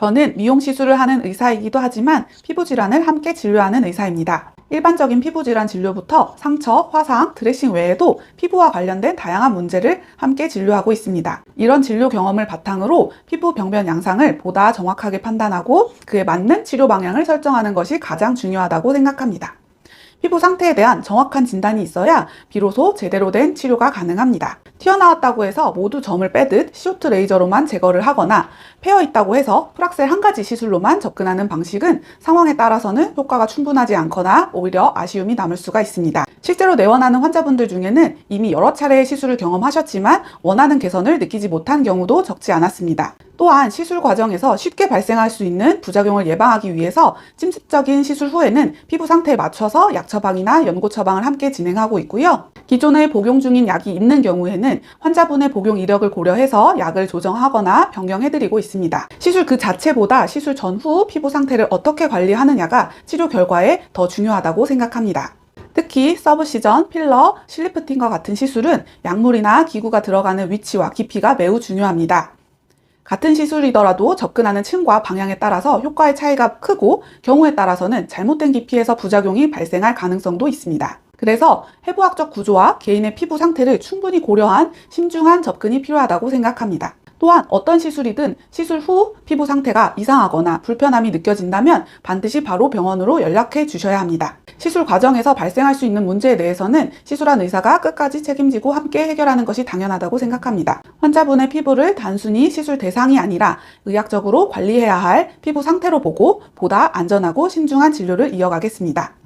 저는 미용 시술을 하는 의사이기도 하지만 피부 질환을 함께 진료하는 의사입니다. 일반적인 피부 질환 진료부터 상처, 화상, 드레싱 외에도 피부와 관련된 다양한 문제를 함께 진료하고 있습니다. 이런 진료 경험을 바탕으로 피부 병변 양상을 보다 정확하게 판단하고 그에 맞는 치료 방향을 설정하는 것이 가장 중요하다고 생각합니다. 피부 상태에 대한 정확한 진단이 있어야 비로소 제대로 된 치료가 가능합니다. 튀어나왔다고 해서 모두 점을 빼듯 시오트 레이저로만 제거를 하거나 패어 있다고 해서 프락셀 한 가지 시술로만 접근하는 방식은 상황에 따라서는 효과가 충분하지 않거나 오히려 아쉬움이 남을 수가 있습니다. 실제로 내원하는 환자분들 중에는 이미 여러 차례의 시술을 경험하셨지만 원하는 개선을 느끼지 못한 경우도 적지 않았습니다. 또한 시술 과정에서 쉽게 발생할 수 있는 부작용을 예방하기 위해서 침습적인 시술 후에는 피부 상태에 맞춰서 약 처방이나 연고 처방을 함께 진행하고 있고요. 기존에 복용 중인 약이 있는 경우에는 환자분의 복용 이력을 고려해서 약을 조정하거나 변경해드리고 있습니다. 시술 그 자체보다 시술 전후 피부 상태를 어떻게 관리하느냐가 치료 결과에 더 중요하다고 생각합니다. 특히 서브시전, 필러, 실리프팅과 같은 시술은 약물이나 기구가 들어가는 위치와 깊이가 매우 중요합니다. 같은 시술이더라도 접근하는 층과 방향에 따라서 효과의 차이가 크고 경우에 따라서는 잘못된 깊이에서 부작용이 발생할 가능성도 있습니다. 그래서 해부학적 구조와 개인의 피부 상태를 충분히 고려한 신중한 접근이 필요하다고 생각합니다. 또한 어떤 시술이든 시술 후 피부 상태가 이상하거나 불편함이 느껴진다면 반드시 바로 병원으로 연락해 주셔야 합니다. 시술 과정에서 발생할 수 있는 문제에 대해서는 시술한 의사가 끝까지 책임지고 함께 해결하는 것이 당연하다고 생각합니다. 환자분의 피부를 단순히 시술 대상이 아니라 의학적으로 관리해야 할 피부 상태로 보고 보다 안전하고 신중한 진료를 이어가겠습니다.